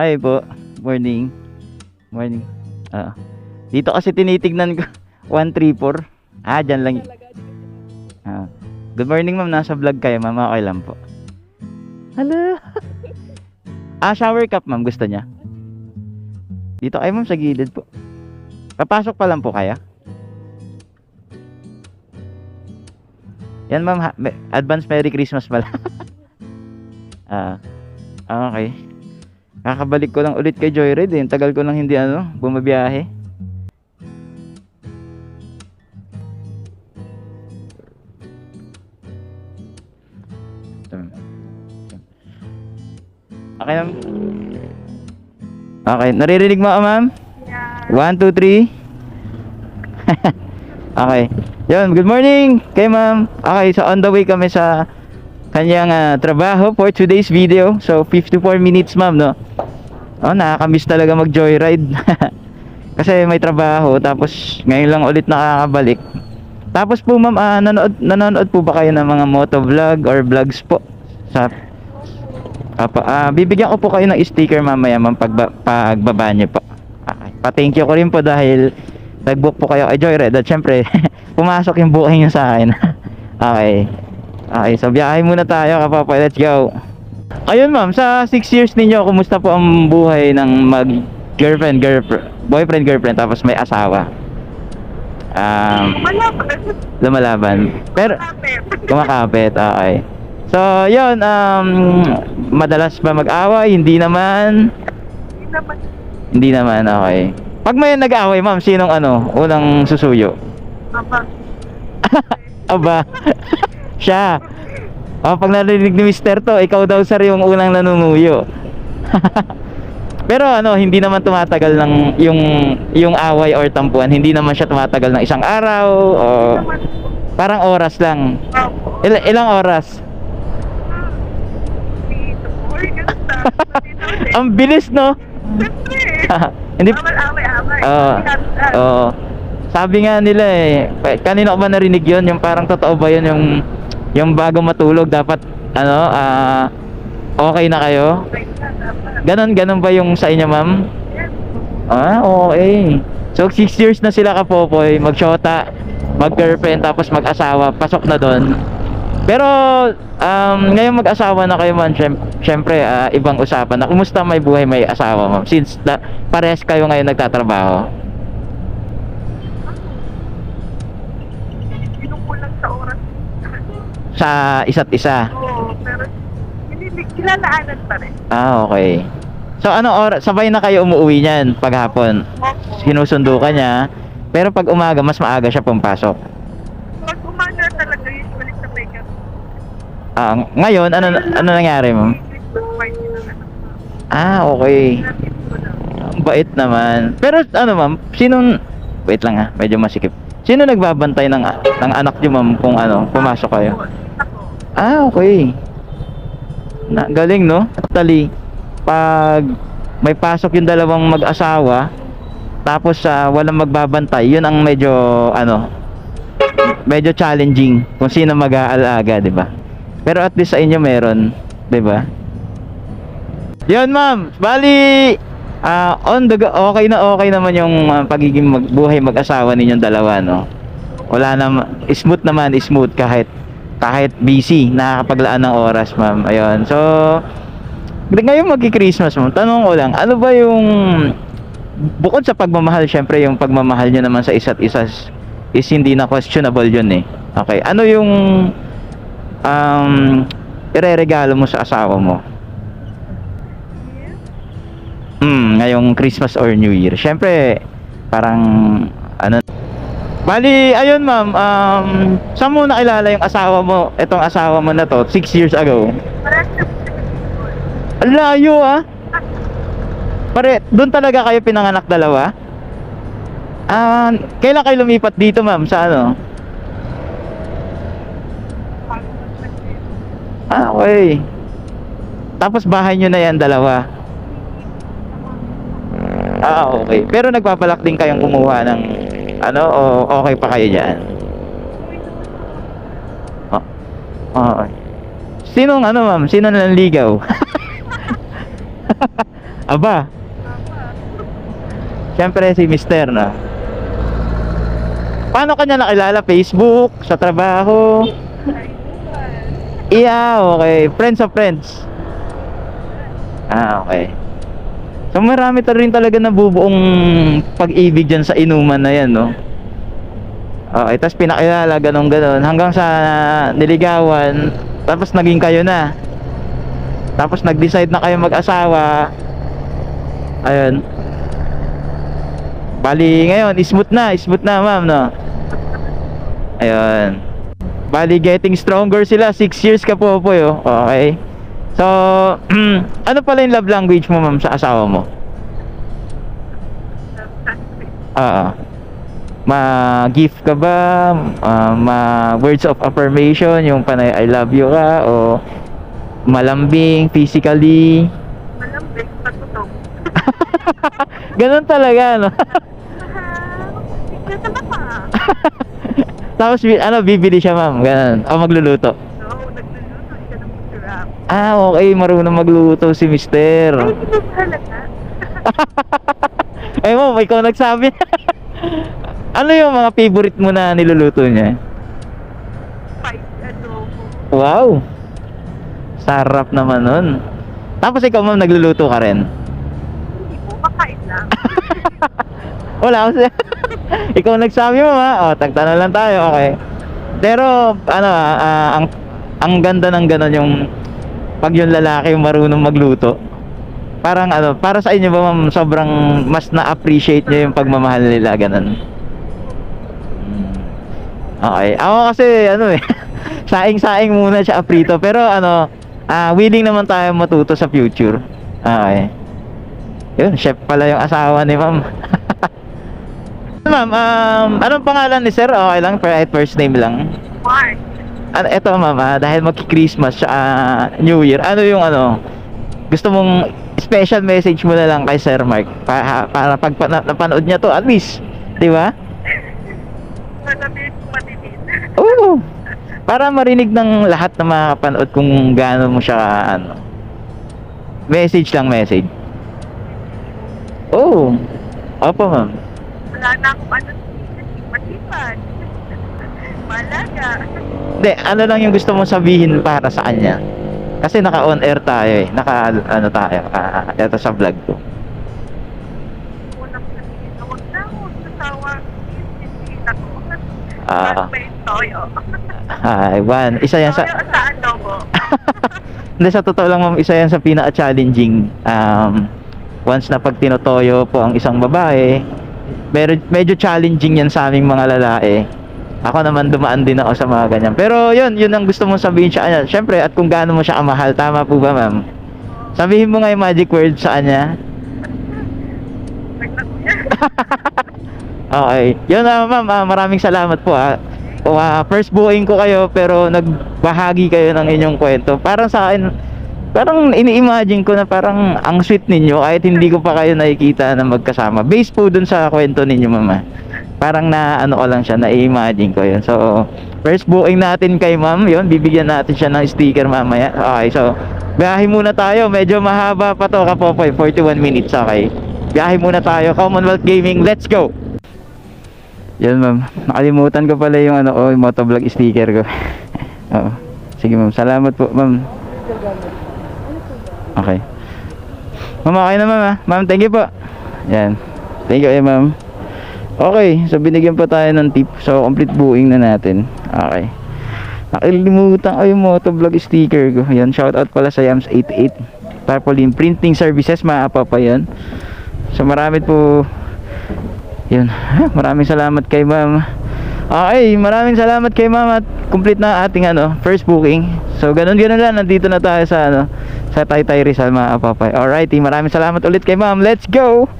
Hi po. Morning. Morning. Ah. dito kasi tinitignan ko 134. Ah, dyan lang. Ah. Good morning ma'am. Nasa vlog kayo ma'am. Okay lang po. Hello. ah, shower cup ma'am. Gusto niya? Dito kayo ma'am sa gilid po. Papasok pa lang po kaya? Yan ma'am. Advance Merry Christmas pala. ah. Okay. Kakabalik ko lang ulit kay Joyride eh. Tagal ko lang hindi ano, bumabiyahe. Okay ma'am. Okay, naririnig mo ka ma'am? One, two, three. okay. Yun, good morning kay ma'am. Okay, so on the way kami sa kanyang ah, trabaho for today's video. So 54 minutes ma'am, no? Oh, nakakamiss talaga mag-joyride. Kasi may trabaho tapos ngayon lang ulit nakakabalik. Tapos po ma'am, ah, nanood nanonood po ba kayo ng mga motovlog or vlogs po sa Apa, ah, bibigyan ko po kayo ng sticker mamaya ma'am pagba, pagbaba niyo po. Pa-thank you ko rin po dahil nag-book po kayo kay Joyride at syempre pumasok yung booking niyo sa akin. okay. Okay, so biyahe muna tayo kapapa. Let's go. Ayun ma'am, sa 6 years ninyo, kumusta po ang buhay ng mag girlfriend, girlfriend, boyfriend, girlfriend tapos may asawa? Um, pa. lumalaban. Pero Kapit. kumakapit, okay. So, yun, um, madalas ba mag-away? Hindi naman. Hindi naman. Hindi naman, okay. Pag may nag-away, ma'am, sinong ano, unang susuyo? Aba. Aba, siya. Oh, pag narinig ni Mister to, ikaw daw sir yung unang nanunguyo. Pero ano, hindi naman tumatagal ng yung yung away or tampuan, hindi naman siya tumatagal ng isang araw o parang oras lang. Il- ilang oras? Ang bilis, no? Hindi Awal, away, away. Oo. Oo. Sabi nga nila eh, pa- kanino ko ba narinig 'yon? Yung parang totoo ba 'yun yung yung bago matulog dapat ano, ah okay na kayo? Na. Ganon ganon ba yung sa inyo, ma'am? Ah, okay. So 6 years na sila kapopoy, magshota, mag-girlfriend tapos mag-asawa, pasok na doon. Pero um, ngayon mag-asawa na kayo man, syem- syempre ah, ibang usapan na. Kumusta may buhay may asawa, ma'am? Since da- parehas kayo ngayon nagtatrabaho. Kinukulang sa oras. Sa isa't isa. Oo, pero hindi, kinalaanan pa rin. Ah, okay. So ano oras sabay na kayo umuwi niyan paghapon. Opo. Sinusundo ka niya. Pero pag umaga mas maaga siya pumpasok. Pag umaga talaga, usually sa makeup. Ah, ngayon ano ano nangyari, ma'am? Ah, okay. Ang bait naman. Pero ano, ma'am, sinong Wait lang ha, medyo masikip. Sino nagbabantay ng ng anak niyo, ma'am, kung ano, pumasok kayo? Ah, okay. Na, galing, no? Tali, pag may pasok yung dalawang mag-asawa, tapos sa walang magbabantay, yun ang medyo, ano, medyo challenging kung sino mag-aalaga, di ba? Pero at least sa inyo meron, di ba? Yun, ma'am. Bali, ah, on the okay na okay naman yung ah, pagiging mag, buhay mag-asawa ninyong dalawa, no? Wala naman, smooth naman, smooth kahit kahit busy, nakakapaglaan ng oras, ma'am. Ayun. So, ngayon magki-Christmas, ma'am. Tanong ko lang, ano ba yung bukod sa pagmamahal, syempre yung pagmamahal niyo naman sa isa't isa is- is hindi na questionable yun eh. Okay. Ano yung um, ireregalo mo sa asawa mo? Hmm, ngayong Christmas or New Year. Syempre, parang ano Bali, ayun ma'am, um, saan mo nakilala yung asawa mo, itong asawa mo na to, 6 years ago? Ang layo ah. Pare, doon talaga kayo pinanganak dalawa? Ah, kailan kayo lumipat dito ma'am, sa ano? Ah, okay. Tapos bahay nyo na yan dalawa? Ah, okay. Pero nagpapalak din kayong kumuha ng ano, o okay pa kayo dyan? Oh, okay. Sinong ano ma'am? Sino nanligaw? Aba, Tama. syempre si Mister na. Paano kanya nakilala? Facebook? Sa trabaho? Iya, okay. Friends of friends. Ah, okay. So marami ta rin talaga nabubuong pag-ibig dyan sa inuman na yan, no? Okay, tapos pinakilala, ganun ganon hanggang sa niligawan, tapos naging kayo na. Tapos nag-decide na kayo mag-asawa. Ayun. Bali ngayon, smooth na, smooth na ma'am, no? Ayun. Bali, getting stronger sila. 6 years ka po po, yo. Okay. So, ano pala yung love language mo, ma'am, sa asawa mo? Oo. Ma-gift ka ba? Ah, ma-words of affirmation, yung panay I love you ka? O malambing, physically? Malambing, patutong. Ganun talaga, no? Tapos, ano, bibili siya, ma'am. Ganun. O magluluto. No, nagluluto siya ng masarap. Ah, okay. Marunong magluto si mister. Ay, hindi mo halata. Ay mo, ikaw nagsabi. ano yung mga favorite mo na niluluto niya? Fight adobo. Wow! Sarap naman nun. Tapos ikaw ma'am, nagluluto ka rin? Hindi po, makain lang. Wala kasi. ikaw nagsabi mo ha. O, tagtanong lang tayo, okay. Pero, ano ah, ah, ang, ang ganda ng ganon yung pag yung lalaki yung marunong magluto. Parang ano, para sa inyo ba ma'am, sobrang mas na-appreciate niyo yung pagmamahal nila, ganon. Hmm. Okay. Ako kasi, ano eh, saing-saing muna siya aprito. Pero ano, ah willing naman tayo matuto sa future. Okay. Yun, chef pala yung asawa ni ma'am. ma'am, um, anong pangalan ni sir? Okay lang, first name lang. Mark. Ano, eto ma'am, ah, dahil magki-Christmas sa New Year, ano yung ano, gusto mong special message mo na lang kay Sir Mark para, para pag pa- na- napanood niya to at least, di ba? Malamig, matinis. Oo. Para marinig ng lahat na makapanood kung gaano mo siya ano. Message lang message. Oo. Opo, ma'am. Wala na akong ano, matipan. Malaga. Hindi, ano lang yung gusto mong sabihin para sa kanya? Kasi naka-on air tayo eh. Naka ano tayo, ah, ito sa vlog ko. Ah. Ano toyo? Ay, one. Isa yan sa adobo. Hindi, sa totoo lang ma'am, isa yan sa pinaka-challenging. Um, once na pag tinotoyo po ang isang babae, medyo, medyo challenging yan sa aming mga lalaki. Ako naman dumaan din ako sa mga ganyan. Pero yun, yun ang gusto mong sabihin sa kanya. Siyempre, at kung gaano mo siya kamahal, tama po ba ma'am? Sabihin mo nga yung magic word sa kanya. Okay. Yun na ma'am, ah, maraming salamat po ah. O, ah, first buuing ko kayo pero nagbahagi kayo ng inyong kwento. Parang sa akin, parang ini-imagine ko na parang ang sweet ninyo kahit hindi ko pa kayo nakikita na magkasama. Based po dun sa kwento ninyo mama. Parang na ano ko lang siya, na-imagine ko yun. So, first booking natin kay ma'am, yun, bibigyan natin siya ng sticker mamaya. Okay, so, biyahe muna tayo. Medyo mahaba pa to, kapopoy, 41 minutes, okay. Biyahe muna tayo, Commonwealth Gaming, let's go! Yan ma'am, nakalimutan ko pala yung ano, oh, yung motovlog sticker ko. Oo. Sige ma'am, salamat po ma'am. Okay. Ma'am, okay na ma'am ha. Ma'am, thank you po. Yan. Thank you eh ma'am. Okay, so binigyan pa tayo ng tip. So, complete buuing na natin. Okay. Nakalimutan ko yung motovlog sticker ko. Yan, shoutout pala sa Yams88. Tarpaulin Printing Services, mga pa yan. So, marami po yun. Maraming salamat kay ma'am. Okay, maraming salamat kay ma'am at complete na ating ano, first booking. So, ganun ganun lang. Nandito na tayo sa ano, sa Taytay Rizal mga kapapay. Alrighty, maraming salamat ulit kay ma'am. Let's go!